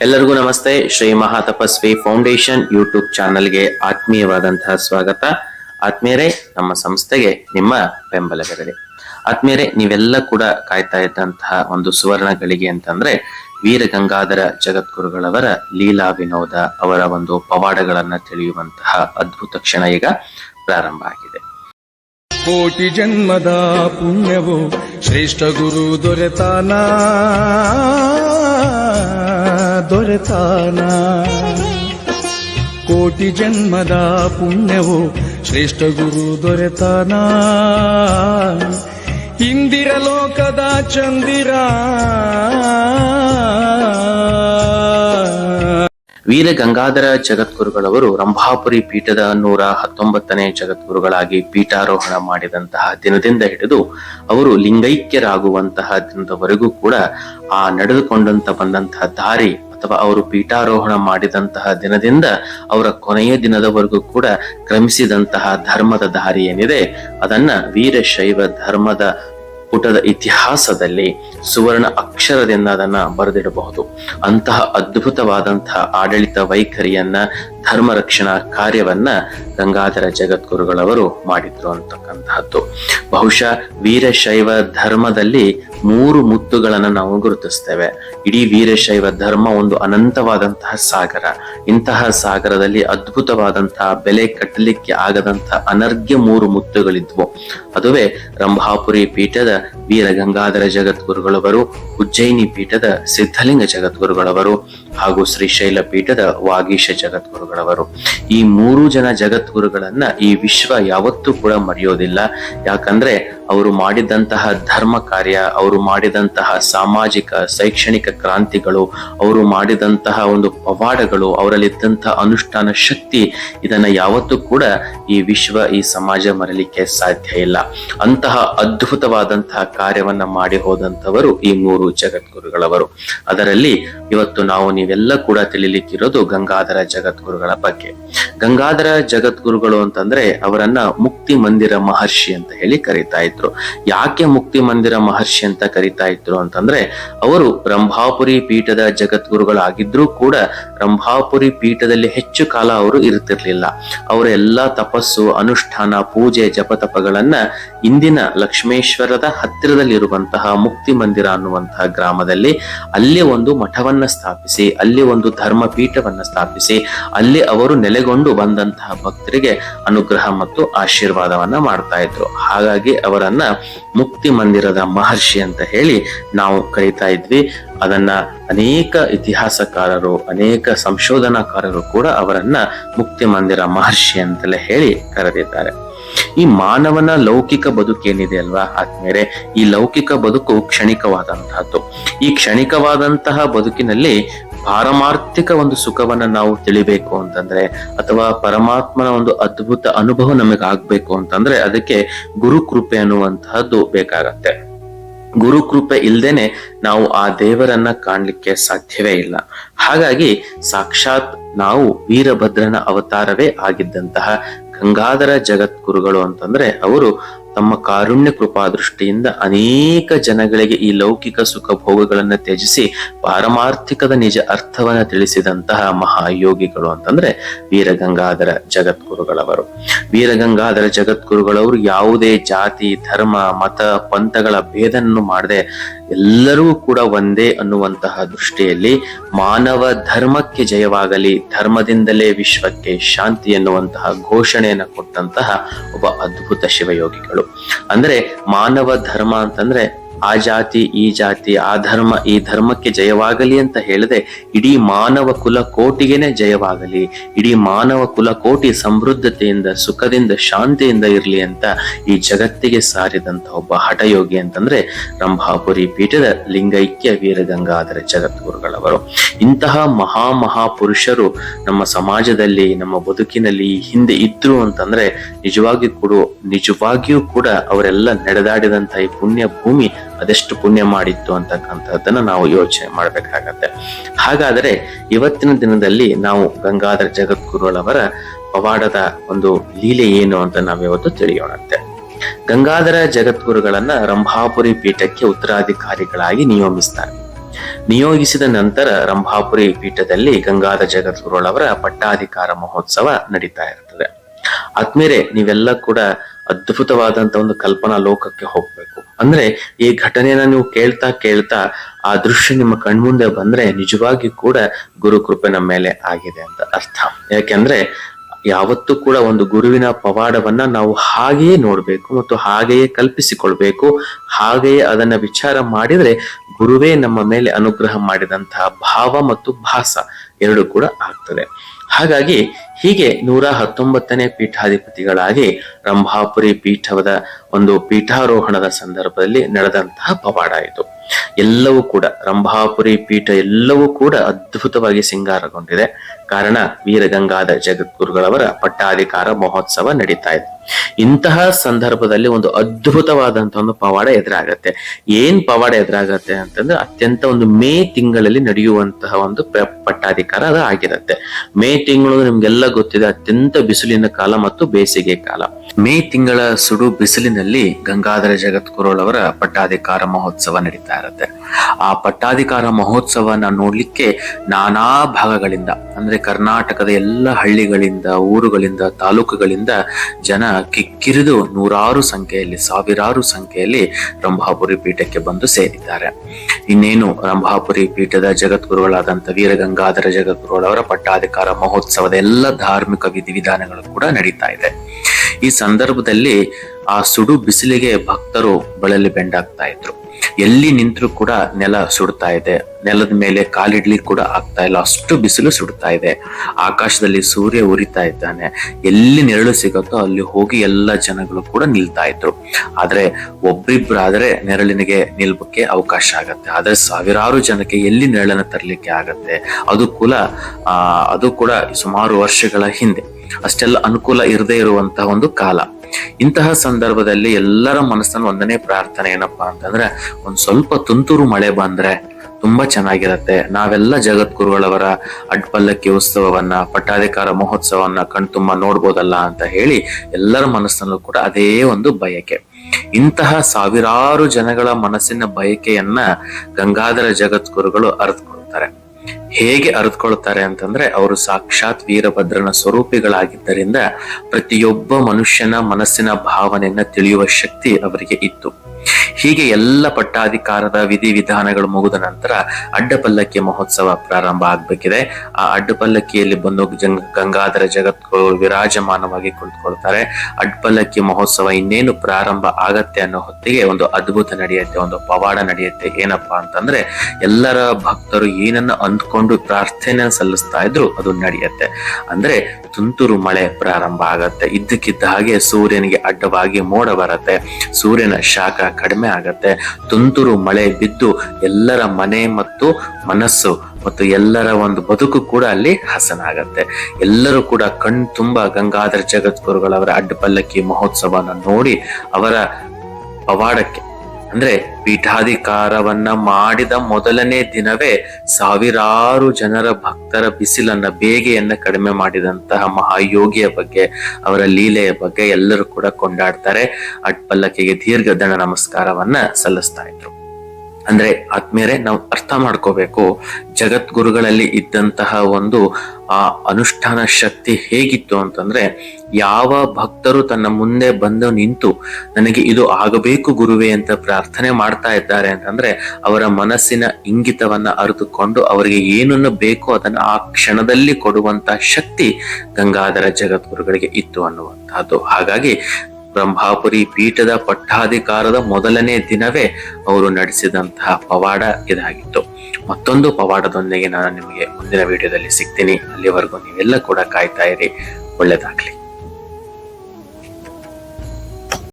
ಎಲ್ಲರಿಗೂ ನಮಸ್ತೆ. Shri Mahatapasvi foundation YouTube ಚಾನಲ್ಗೆ ಆತ್ಮೀಯವಾದಂತಹ ಸ್ವಾಗತ. ಆತ್ಮೀಯರೇ, ನಮ್ಮ ಸಂಸ್ಥೆಗೆ ನಿಮ್ಮ ಬೆಂಬಲವಿರಲಿ. ಆತ್ಮೀಯರೇ, ನೀವೆಲ್ಲ ಕೂಡ ಕಾಯ್ತಾ ಇದ್ದಂತಹ ಒಂದು ಸುವರ್ಣ ಗಳಿಗೆ ಅಂತಂದ್ರೆ ವೀರ ಗಂಗಾಧರ ಜಗದ್ಗುರುಗಳವರ ಲೀಲಾ ವಿನೋದ ಅವರ ಒಂದು ಪವಾಡಗಳನ್ನ ತಿಳಿಯುವಂತಹ ಅದ್ಭುತ ಕ್ಷಣ ಈಗ ಪ್ರಾರಂಭ ಆಗಿದೆ. ಕೋಟಿ ಜನ್ಮದ ಪುಣ್ಯವು ಶ್ರೇಷ್ಠ ಗುರು ದೊರೆತಾನ? ದೊರೆತಾನ ಕೋಟಿ ಜನ್ಮದ ಪುಣ್ಯವು ಶ್ರೇಷ್ಠ ಗುರು ದೊರೆತಾನ ಇಂದಿರ ಲೋಕದ ಚಂದಿರ ವೀರ ಗಂಗಾಧರ ಜಗದ್ಗುರುಗಳವರು ರಂಭಾಪುರಿ ಪೀಠದ ನೂರ ಹತ್ತೊಂಬತ್ತನೇ ಜಗದ್ಗುರುಗಳಾಗಿ ಪೀಠಾರೋಹಣ ಮಾಡಿದಂತಹ ದಿನದಿಂದ ಹಿಡಿದು ಅವರು ಲಿಂಗೈಕ್ಯರಾಗುವಂತಹ ದಿನದವರೆಗೂ ಕೂಡ ಆ ನಡೆದುಕೊಂಡಂತ ಬಂದಂತಹ ದಾರಿ ಅಥವಾ ಅವರು ಪೀಠಾರೋಹಣ ಮಾಡಿದಂತಹ ದಿನದಿಂದ ಅವರ ಕೊನೆಯ ದಿನದವರೆಗೂ ಕೂಡ ಕ್ರಮಿಸಿದಂತಹ ಧರ್ಮದ ದಾರಿ ಏನಿದೆ, ಅದನ್ನ ವೀರಶೈವ ಧರ್ಮದ ಪುಟದ ಇತಿಹಾಸದಲ್ಲಿ ಸುವರ್ಣ ಅಕ್ಷರದಿಂದ ಅದನ್ನ ಬರೆದಿಡಬಹುದು. ಅಂತಹ ಅದ್ಭುತವಾದಂತಹ ಆಡಳಿತ ವೈಖರಿಯನ್ನ ಧರ್ಮ ರಕ್ಷಣಾ ಕಾರ್ಯವನ್ನ ಗಂಗಾಧರ ಜಗದ್ಗುರುಗಳವರು ಮಾಡಿದ್ರು ಅಂತಕ್ಕಂತಹದ್ದು. ಬಹುಶಃ ವೀರಶೈವ ಧರ್ಮದಲ್ಲಿ ಮೂರು ಮುತ್ತುಗಳನ್ನ ನಾವು ಗುರುತಿಸ್ತೇವೆ. ಇಡೀ ವೀರಶೈವ ಧರ್ಮ ಒಂದು ಅನಂತವಾದಂತಹ ಸಾಗರ. ಇಂತಹ ಸಾಗರದಲ್ಲಿ ಅದ್ಭುತವಾದಂತಹ ಬೆಲೆ ಕಟ್ಟಲಿಕ್ಕೆ ಆಗದಂತಹ ಅನರ್ಘ್ಯ ಮೂರು ಮುತ್ತುಗಳಿದ್ವು. ಅದುವೇ ರಂಭಾಪುರಿ ಪೀಠದ ವೀರ ಗಂಗಾಧರ ಜಗದ್ಗುರುಗಳವರು, ಉಜ್ಜಯಿನಿ ಪೀಠದ ಸಿದ್ಧಲಿಂಗ ಜಗದ್ಗುರುಗಳವರು ಹಾಗೂ ಶ್ರೀಶೈಲ ಪೀಠದ ವಾಗೀಶ ಜಗದ್ಗುರುಗಳವರು ಈ ಮೂರು ಜನ ಜಗದ್ಗುರುಗಳನ್ನ ಈ ವಿಶ್ವ ಯಾವತ್ತೂ ಕೂಡ ಮರೆಯೋದಿಲ್ಲ. ಯಾಕಂದ್ರೆ ಅವರು ಮಾಡಿದಂತಹ ಧರ್ಮ ಕಾರ್ಯ, ಅವರು ಮಾಡಿದಂತಹ ಸಾಮಾಜಿಕ, ಶೈಕ್ಷಣಿಕ ಕ್ರಾಂತಿಗಳು, ಅವರು ಮಾಡಿದಂತಹ ಒಂದು ಪವಾಡಗಳು, ಅವರಲ್ಲಿದ್ದಂತಹ ಅನುಷ್ಠಾನ ಶಕ್ತಿ, ಇದನ್ನ ಯಾವತ್ತೂ ಕೂಡ ಈ ವಿಶ್ವ, ಈ ಸಮಾಜ ಮರಲಿಕ್ಕೆ ಸಾಧ್ಯ ಇಲ್ಲ. ಅಂತಹ ಅದ್ಭುತವಾದಂತಹ ಕಾರ್ಯವನ್ನ ಮಾಡಿ ಹೋದಂತವರು ಈ ಮೂರು ಜಗದ್ಗುರುಗಳವರು. ಅದರಲ್ಲಿ ಇವತ್ತು ನಾವು ನೀವೆಲ್ಲ ಕೂಡ ತಿಳಿಲಿಕ್ಕಿರೋದು ಗಂಗಾಧರ ಜಗದ್ಗುರುಗಳ ಬಗ್ಗೆ. ಗಂಗಾಧರ ಜಗದ್ಗುರುಗಳು ಅಂತಂದ್ರೆ ಅವರನ್ನ ಮುಕ್ತಿ ಮಂದಿರ ಮಹರ್ಷಿ ಅಂತ ಹೇಳಿ ಕರೀತಾ ಇದ್ರು. ಯಾಕೆ ಮುಕ್ತಿ ಮಂದಿರ ಮಹರ್ಷಿ ಅಂತ ಕರೀತಾ ಇದ್ರು ಅಂತಂದ್ರೆ, ಅವರು ರಂಭಾಪುರಿ ಪೀಠದ ಜಗದ್ಗುರುಗಳಾಗಿದ್ರೂ ಕೂಡ ರಂಭಾಪುರಿ ಪೀಠದಲ್ಲಿ ಹೆಚ್ಚು ಕಾಲ ಅವರು ಇರ್ತಿರ್ಲಿಲ್ಲ. ಅವರ ಎಲ್ಲಾ ತಪಸ್ಸು, ಅನುಷ್ಠಾನ, ಪೂಜೆ ಜಪತಪಗಳನ್ನ ಇಂದಿನ ಲಕ್ಷ್ಮೇಶ್ವರದ ಹತ್ತಿರದಲ್ಲಿರುವಂತಹ ಮುಕ್ತಿ ಮಂದಿರ ಅನ್ನುವಂತಹ ಗ್ರಾಮದಲ್ಲಿ ಅಲ್ಲಿ ಒಂದು ಮಠವನ್ನ ಸ್ಥಾಪಿಸಿ, ಅಲ್ಲಿ ಒಂದು ಧರ್ಮ ಪೀಠವನ್ನ ಸ್ಥಾಪಿಸಿ, ಅಲ್ಲಿ ಅವರು ನೆಲೆಗೊಂಡು ಬಂದಂತಹ ಭಕ್ತರಿಗೆ ಅನುಗ್ರಹ ಮತ್ತು ಆಶೀರ್ವಾದವನ್ನ ಮಾಡ್ತಾ ಇದ್ರು. ಹಾಗಾಗಿ ಅವರನ್ನ ಮುಕ್ತಿ ಮಂದಿರದ ಮಹರ್ಷಿ ಅಂತ ಹೇಳಿ ನಾವು ಕರಿತಾ ಇದ್ವಿ. ಅದನ್ನ ಅನೇಕ ಇತಿಹಾಸಕಾರರು, ಅನೇಕ ಸಂಶೋಧನಾಕಾರರು ಕೂಡ ಅವರನ್ನ ಮುಕ್ತಿ ಮಂದಿರ ಮಹರ್ಷಿ ಅಂತಲೇ ಹೇಳಿ ಕರೆದಿದ್ದಾರೆ. ಈ ಮಾನವನ ಲೌಕಿಕ ಬದುಕೇನಿದೆ ಅಲ್ವಾ ಆದ್ಮೇಲೆ ಈ ಲೌಕಿಕ ಬದುಕು ಕ್ಷಣಿಕವಾದಂತಹದ್ದು. ಈ ಕ್ಷಣಿಕವಾದಂತಹ ಬದುಕಿನಲ್ಲಿ ಪಾರಮಾರ್ಥಿಕ ಒಂದು ಸುಖವನ್ನ ನಾವು ತಿಳಿಬೇಕು ಅಂತಂದ್ರೆ, ಅಥವಾ ಪರಮಾತ್ಮನ ಒಂದು ಅದ್ಭುತ ಅನುಭವ ನಮಗೆ ಆಗ್ಬೇಕು ಅಂತಂದ್ರೆ ಅದಕ್ಕೆ ಗುರು ಕೃಪೆ ಅನ್ನುವಂತಹದ್ದು ಬೇಕಾಗತ್ತೆ. ಗುರು ಕೃಪೆ ಇಲ್ದೇನೆ ನಾವು ಆ ದೇವರನ್ನ ಕಾಣ್ಲಿಕ್ಕೆ ಸಾಧ್ಯವೇ ಇಲ್ಲ. ಹಾಗಾಗಿ ಸಾಕ್ಷಾತ್ ನಾವು ವೀರಭದ್ರನ ಅವತಾರವೇ ಆಗಿದ್ದಂತಹ ಗಂಗಾಧರ ಜಗದ್ಗುರುಗಳು ಅಂತಂದ್ರೆ, ಅವರು ತಮ್ಮ ಕಾರುಣ್ಯ ಕೃಪಾ ದೃಷ್ಟಿಯಿಂದ ಅನೇಕ ಜನಗಳಿಗೆ ಈ ಲೌಕಿಕ ಸುಖ ಭೋಗಗಳನ್ನ ತ್ಯಜಿಸಿ ಪಾರಮಾರ್ಥಿಕದ ನಿಜ ಅರ್ಥವನ್ನ ತಿಳಿಸಿದಂತಹ ಮಹಾಯೋಗಿಗಳು ಅಂತಂದ್ರೆ ವೀರಗಂಗಾಧರ ಜಗದ್ಗುರುಗಳವರು. ವೀರಗಂಗಾಧರ ಜಗದ್ಗುರುಗಳವರು ಯಾವುದೇ ಜಾತಿ, ಧರ್ಮ, ಮತ, ಪಂಥಗಳ ಭೇದನ್ನು ಮಾಡದೆ ಎಲ್ಲರೂ ಕೂಡ ಒಂದೇ ಅನ್ನುವಂತಹ ದೃಷ್ಟಿಯಲ್ಲಿ ಮಾನವ ಧರ್ಮಕ್ಕೆ ಜಯವಾಗಲಿ, ಧರ್ಮದಿಂದಲೇ ವಿಶ್ವಕ್ಕೆ ಶಾಂತಿ ಎನ್ನುವಂತಹ ಘೋಷಣೆಯನ್ನು ಕೊಟ್ಟಂತಹ ಒಬ್ಬ ಅದ್ಭುತ ಶಿವಯೋಗಿಗಳು. ಅಂದ್ರೆ ಮಾನವ ಧರ್ಮ ಅಂತಂದ್ರೆ ಆ ಜಾತಿ, ಈ ಜಾತಿ, ಆ ಧರ್ಮ, ಈ ಧರ್ಮಕ್ಕೆ ಜಯವಾಗಲಿ ಅಂತ ಹೇಳದೆ. ಇಡೀ ಮಾನವ ಕುಲ ಕೋಟಿಗೆನೆ ಜಯವಾಗಲಿ. ಇಡೀ ಮಾನವ ಕುಲ ಕೋಟಿ ಸಮೃದ್ಧತೆಯಿಂದ, ಸುಖದಿಂದ, ಶಾಂತಿಯಿಂದ ಇರಲಿ ಅಂತ ಈ ಜಗತ್ತಿಗೆ ಸಾರಿದಂತ ಒಬ್ಬ ಹಠಯೋಗಿ ಅಂತಂದ್ರೆ ರಂಭಾಪುರಿ ಪೀಠದ ಲಿಂಗೈಕ್ಯ ವೀರಗಂಗಾಧರ ಜಗದ್ಗುರುಗಳವರು. ಇಂತಹ ಮಹಾ ಮಹಾಪುರುಷರು ನಮ್ಮ ಸಮಾಜದಲ್ಲಿ, ನಮ್ಮ ಬದುಕಿನಲ್ಲಿ ಹಿಂದೆ ಇದ್ರು ಅಂತಂದ್ರೆ ನಿಜವಾಗಿಯೂ ಕೂಡ ನಿಜವಾಗಿಯೂ ಕೂಡ ಅವರೆಲ್ಲ ನಡೆದಾಡಿದಂತಹ ಈ ಪುಣ್ಯ ಭೂಮಿ ಅದೆಷ್ಟು ಪುಣ್ಯ ಮಾಡಿತ್ತು ಅಂತಕ್ಕಂಥದ್ದನ್ನ ನಾವು ಯೋಚನೆ ಮಾಡಬೇಕಾಗತ್ತೆ. ಹಾಗಾದರೆ ಇವತ್ತಿನ ದಿನದಲ್ಲಿ ನಾವು ಗಂಗಾಧರ ಜಗದ್ಗುರುಗಳವರ ಪವಾಡದ ಒಂದು ಲೀಲೆ ಏನು ಅಂತ ನಾವಿವತ್ತು ತಿಳಿಯೋಣಂತೆ. ಗಂಗಾಧರ ಜಗದ್ಗುರುಗಳನ್ನ ರಂಭಾಪುರಿ ಪೀಠಕ್ಕೆ ಉತ್ತರಾಧಿಕಾರಿಗಳಾಗಿ ನಿಯೋಗಿಸ್ತಾರೆ. ನಿಯೋಗಿಸಿದ ನಂತರ ರಂಭಾಪುರಿ ಪೀಠದಲ್ಲಿ ಗಂಗಾಧರ ಜಗದ್ಗುರುಗಳವರ ಪಟ್ಟಾಧಿಕಾರ ಮಹೋತ್ಸವ ನಡೀತಾ ಇರ್ತದೆ. ಆದ್ಮೇಲೆ ನೀವೆಲ್ಲ ಕೂಡ ಅದ್ಭುತವಾದಂತ ಒಂದು ಕಲ್ಪನಾ ಲೋಕಕ್ಕೆ ಹೋಗ್ಬೇಕು. ಅಂದ್ರೆ ಈ ಘಟನೆಯನ್ನ ನೀವು ಕೇಳ್ತಾ ಕೇಳ್ತಾ ಆ ದೃಶ್ಯ ನಿಮ್ಮ ಕಣ್ಮುಂದೆ ಬಂದ್ರೆ ನಿಜವಾಗಿ ಕೂಡ ಗುರು ಕೃಪೆ ನಮ್ಮ ಮೇಲೆ ಆಗಿದೆ ಅಂತ ಅರ್ಥ. ಯಾಕೆಂದ್ರೆ ಯಾವತ್ತೂ ಕೂಡ ಒಂದು ಗುರುವಿನ ಪವಾಡವನ್ನ ನಾವು ಹಾಗೆಯೇ ನೋಡ್ಬೇಕು ಮತ್ತು ಹಾಗೆಯೇ ಕಲ್ಪಿಸಿಕೊಳ್ಬೇಕು, ಹಾಗೆಯೇ ಅದನ್ನ ವಿಚಾರ ಮಾಡಿದ್ರೆ ಗುರುವೇ ನಮ್ಮ ಮೇಲೆ ಅನುಗ್ರಹ ಮಾಡಿದಂತಹ ಭಾವ ಮತ್ತು ಭಾಸ ಎರಡು ಕೂಡ ಆಗ್ತದೆ. ಹಾಗಾಗಿ ಹೀಗೆ ನೂರ ಹತ್ತೊಂಬತ್ತನೇ ಪೀಠಾಧಿಪತಿಗಳಾಗಿ ರಂಭಾಪುರಿ ಪೀಠದ ಒಂದು ಪೀಠಾರೋಹಣದ ಸಂದರ್ಭದಲ್ಲಿ ನಡೆದಂತಹ ಪವಾಡ ಇದು. ಎಲ್ಲವೂ ಕೂಡ ರಂಭಾಪುರಿ ಪೀಠ ಎಲ್ಲವೂ ಕೂಡ ಅದ್ಭುತವಾಗಿ ಸಿಂಗಾರಗೊಂಡಿದೆ. ಕಾರಣ ವೀರಗಂಗಾದ ಜಗದ್ಗುರುಗಳವರ ಪಟ್ಟಾಧಿಕಾರ ಮಹೋತ್ಸವ ನಡೀತಾ ಇದೆ. ಇಂತಹ ಸಂದರ್ಭದಲ್ಲಿ ಒಂದು ಅದ್ಭುತವಾದಂತಹ ಒಂದು ಪವಾಡ ಎದುರಾಗತ್ತೆ. ಏನ್ ಪವಾಡ ಎದುರಾಗತ್ತೆ ಅಂತಂದ್ರೆ ಅತ್ಯಂತ ಒಂದು ಮೇ ತಿಂಗಳಲ್ಲಿ ನಡೆಯುವಂತಹ ಒಂದು ಪಟ್ಟಾಧಿಕಾರ ಅದು ಆಗಿರುತ್ತೆ. ಮೇ ತಿಂಗಳು ನಿಮ್ಗೆಲ್ಲ ಗೊತ್ತಿದೆ. ಅತ್ಯಂತ ಬಿಸಿಲಿನ ಕಾಲ ಮತ್ತು ಬೇಸಿಗೆ ಕಾಲ. ಮೇ ತಿಂಗಳ ಸುಡು ಬಿಸಿಲಿನಲ್ಲಿ ಗಂಗಾಧರ ಜಗದ್ಗುರುಗಳವರ ಪಟ್ಟಾಧಿಕಾರ ಮಹೋತ್ಸವ ನಡೀತಾ ಇರುತ್ತೆ. ಆ ಪಟ್ಟಾಧಿಕಾರ ಮಹೋತ್ಸವನ ನೋಡ್ಲಿಕ್ಕೆ ನಾನಾ ಭಾಗಗಳಿಂದ, ಅಂದ್ರೆ ಕರ್ನಾಟಕದ ಎಲ್ಲ ಹಳ್ಳಿಗಳಿಂದ, ಊರುಗಳಿಂದ, ತಾಲೂಕುಗಳಿಂದ ಜನ ಕಿಕ್ಕಿರಿದು ನೂರಾರು ಸಂಖ್ಯೆಯಲ್ಲಿ, ಸಾವಿರಾರು ಸಂಖ್ಯೆಯಲ್ಲಿ ರಂಭಾಪುರಿ ಪೀಠಕ್ಕೆ ಬಂದು ಸೇರಿದ್ದಾರೆ. ಇನ್ನೇನು ರಂಭಾಪುರಿ ಪೀಠದ ಜಗದ್ಗುರುಗಳಾದಂಥ ವೀರಗಂಗಾಧರ ಜಗದ್ಗುರುಗಳವರ ಪಟ್ಟಾಧಿಕಾರ, ಮಹೋತ್ಸವದ ಎಲ್ಲ ಧಾರ್ಮಿಕ ವಿಧಿವಿಧಾನಗಳು ಕೂಡ ನಡೀತಾ ಇದೆ. ಈ ಸಂದರ್ಭದಲ್ಲಿ ಆ ಸುಡು ಬಿಸಿಲಿಗೆ ಭಕ್ತರು ಬಳಲಿ ಬೆಂಡಾಗ್ತಾ ಇದ್ರು. ಎಲ್ಲಿ ನಿಂತರೂ ಕೂಡ ನೆಲ ಸುಡ್ತಾ ಇದೆ. ನೆಲದ ಮೇಲೆ ಕಾಲಿಡ್ಲಿಕ್ಕೆ ಕೂಡ ಆಗ್ತಾ ಇಲ್ಲ. ಅಷ್ಟು ಬಿಸಿಲು ಸುಡ್ತಾ ಇದೆ. ಆಕಾಶದಲ್ಲಿ ಸೂರ್ಯ ಉರಿತಾ ಇದ್ದಾನೆ. ಎಲ್ಲಿ ನೆರಳು ಸಿಗುತ್ತೋ ಅಲ್ಲಿ ಹೋಗಿ ಎಲ್ಲ ಜನಗಳು ಕೂಡ ನಿಲ್ತಾ ಇದ್ರು. ಆದ್ರೆ ಒಬ್ರಿಬ್ರಾದ್ರೆ ನೆರಳಿನಿಗೆ ನಿಲ್ಬಕ್ಕೆ ಅವಕಾಶ ಆಗತ್ತೆ. ಆದ್ರೆ ಸಾವಿರಾರು ಜನಕ್ಕೆ ಎಲ್ಲಿ ನೆರಳನ್ನ ತರಲಿಕ್ಕೆ ಆಗತ್ತೆ? ಅದು ಕೂಡ ಅದು ಕೂಡ ಸುಮಾರು ವರ್ಷಗಳ ಹಿಂದೆ. ಅಷ್ಟೆಲ್ಲ ಅನುಕೂಲ ಇರದೇ ಇರುವಂತಹ ಒಂದು ಕಾಲ. ಇಂತಹ ಸಂದರ್ಭದಲ್ಲಿ ಎಲ್ಲರ ಮನಸ್ಸನ್ನು ಒಂದನೇ ಪ್ರಾರ್ಥನೆ ಏನಪ್ಪ ಅಂತಂದ್ರೆ, ಒಂದ್ ಸ್ವಲ್ಪ ತುಂತುರು ಮಳೆ ಬಂದ್ರೆ ತುಂಬಾ ಚೆನ್ನಾಗಿರತ್ತೆ. ನಾವೆಲ್ಲ ಜಗದ್ಗುರುಗಳವರ ಅಡ್ಪಲ್ಲಕ್ಕಿ ಉತ್ಸವವನ್ನ, ಪಟ್ಟಾಧಿಕಾರ ಮಹೋತ್ಸವವನ್ನ ಕಣ್ತುಂಬ ನೋಡ್ಬೋದಲ್ಲ ಅಂತ ಹೇಳಿ ಎಲ್ಲರ ಮನಸ್ಸಲ್ಲೂ ಕೂಡ ಅದೇ ಒಂದು ಬಯಕೆ. ಇಂತಹ ಸಾವಿರಾರು ಜನಗಳ ಮನಸ್ಸಿನ ಬಯಕೆಯನ್ನ ಗಂಗಾಧರ ಜಗದ್ಗುರುಗಳು ಅರ್ಥಕೊಳ್ತಾರೆ ಹೇಗೆ ಅರಿತುಕೊಳ್ತಾರೆ ಅಂತಂದ್ರೆ ಅವರು ಸಾಕ್ಷಾತ್ ವೀರಭದ್ರನ ಸ್ವರೂಪಿಗಳಾಗಿದ್ದರಿಂದ ಪ್ರತಿಯೊಬ್ಬ ಮನುಷ್ಯನ ಮನಸ್ಸಿನ ಭಾವನೆಯನ್ನ ತಿಳಿಯುವ ಶಕ್ತಿ ಅವರಿಗೆ ಇತ್ತು. ಹೀಗೆ ಎಲ್ಲ ಪಟ್ಟಾಧಿಕಾರದ ವಿಧಿವಿಧಾನಗಳು ಮುಗಿದ ನಂತರ ಅಡ್ಡಪಲ್ಲಕ್ಕಿ ಮಹೋತ್ಸವ ಪ್ರಾರಂಭ ಆಗ್ಬೇಕಿದೆ. ಆ ಅಡ್ಡಪಲ್ಲಕ್ಕಿಯಲ್ಲಿ ಬಂದು ಜಂಗ ಗಂಗಾಧರ ಜಗತ್ಗಳು ವಿರಾಜಮಾನವಾಗಿ ಕುಳಿತುಕೊಳ್ತಾರೆ. ಅಡ್ಡಪಲ್ಲಕ್ಕಿ ಮಹೋತ್ಸವ ಇನ್ನೇನು ಪ್ರಾರಂಭ ಆಗತ್ತೆ ಅನ್ನೋ ಹೊತ್ತಿಗೆ ಒಂದು ಅದ್ಭುತ ನಡೆಯುತ್ತೆ, ಒಂದು ಪವಾಡ ನಡೆಯುತ್ತೆ. ಏನಪ್ಪಾ ಅಂತಂದ್ರೆ ಎಲ್ಲರ ಭಕ್ತರು ಏನನ್ನ ಅಂದ್ಕೊಂಡು ಪ್ರಾರ್ಥನೆ ಸಲ್ಲಿಸ್ತಾ ಇದ್ರು ಅದು ನಡೆಯುತ್ತೆ. ಅಂದ್ರೆ ತುಂತುರು ಮಳೆ ಪ್ರಾರಂಭ ಆಗತ್ತೆ. ಇದ್ದಕ್ಕಿದ್ದ ಹಾಗೆ ಸೂರ್ಯನಿಗೆ ಅಡ್ಡವಾಗಿ ಮೋಡ ಬರತ್ತೆ. ಸೂರ್ಯನ ಶಾಖ ಕಡಿಮೆ ಆಗತ್ತೆ. ತುಂತುರು ಮಳೆ ಬಿದ್ದು ಎಲ್ಲರ ಮನೆ ಮತ್ತು ಮನಸ್ಸು ಮತ್ತು ಎಲ್ಲರ ಒಂದು ಬದುಕು ಕೂಡ ಅಲ್ಲಿ ಹಸನಾಗತ್ತೆ ಎಲ್ಲರೂ ಕೂಡ ಕಣ್ ತುಂಬಾ ಗಂಗಾಧರ ಜಗದ್ಗುರುಗಳವರ ಅಡ್ಡಪಲ್ಲಕ್ಕಿ ಮಹೋತ್ಸವನ ನೋಡಿ ಅವರ ಪವಾಡಕ್ಕೆ ಅಂದ್ರೆ ಪೀಠಾಧಿಕಾರವನ್ನ ಮಾಡಿದ ಮೊದಲನೇ ದಿನವೇ ಸಾವಿರಾರು ಜನರ ಭಕ್ತರ ಬಿಸಿಲನ್ನ, ಬೇಗೆಯನ್ನ ಕಡಿಮೆ ಮಾಡಿದಂತಹ ಮಹಾಯೋಗಿಯ ಬಗ್ಗೆ, ಅವರ ಲೀಲೆಯ ಬಗ್ಗೆ ಎಲ್ಲರೂ ಕೂಡ ಕೊಂಡಾಡ್ತಾರೆ. ಅಡ್ಪಲ್ಲಕ್ಕಿಗೆ ದೀರ್ಘ ದಂಡ ನಮಸ್ಕಾರವನ್ನ ಸಲ್ಲಿಸ್ತಾ ಇದ್ರು. ಅಂದ್ರೆ ಆದ್ಮೇಲೆ ನಾವು ಅರ್ಥ ಮಾಡ್ಕೋಬೇಕು. ಜಗದ್ಗುರುಗಳಲ್ಲಿ ಇದ್ದಂತಹ ಒಂದು ಆ ಅನುಷ್ಠಾನ ಶಕ್ತಿ ಹೇಗಿತ್ತು ಅಂತಂದ್ರೆ, ಯಾವ ಭಕ್ತರು ತನ್ನ ಮುಂದೆ ಬಂದು ನಿಂತು ನನಗೆ ಇದು ಆಗಬೇಕು ಗುರುವೇ ಅಂತ ಪ್ರಾರ್ಥನೆ ಮಾಡ್ತಾ ಇದ್ದಾರೆ ಅಂತಂದ್ರೆ, ಅವರ ಮನಸ್ಸಿನ ಇಂಗಿತವನ್ನ ಅರಿತುಕೊಂಡು ಅವರಿಗೆ ಏನನ್ನು ಬೇಕೋ ಅದನ್ನ ಆ ಕ್ಷಣದಲ್ಲಿ ಕೊಡುವಂತ ಶಕ್ತಿ ಗಂಗಾಧರ ಜಗದ್ಗುರುಗಳಿಗೆ ಇತ್ತು ಅನ್ನುವಂತಹದ್ದು. ಹಾಗಾಗಿ ಬ್ರಹ್ಮಾಪುರಿ ಪೀಠದ ಪಟ್ಟಾಧಿಕಾರದ ಮೊದಲನೇ ದಿನವೇ ಅವರು ನಡೆಸಿದಂತಹ ಪವಾಡ ಇದಾಗಿತ್ತು. ಮತ್ತೊಂದು ಪವಾಡದೊಂದಿಗೆ ನಾನು ನಿಮಗೆ ಮುಂದಿನ ವಿಡಿಯೋದಲ್ಲಿ ಸಿಗ್ತೀನಿ. ಅಲ್ಲಿವರೆಗೂ ನೀವೆಲ್ಲ ಕೂಡ ಕಾಯ್ತಾ ಇರಿ. ಒಳ್ಳೇದಾಗ್ಲಿ.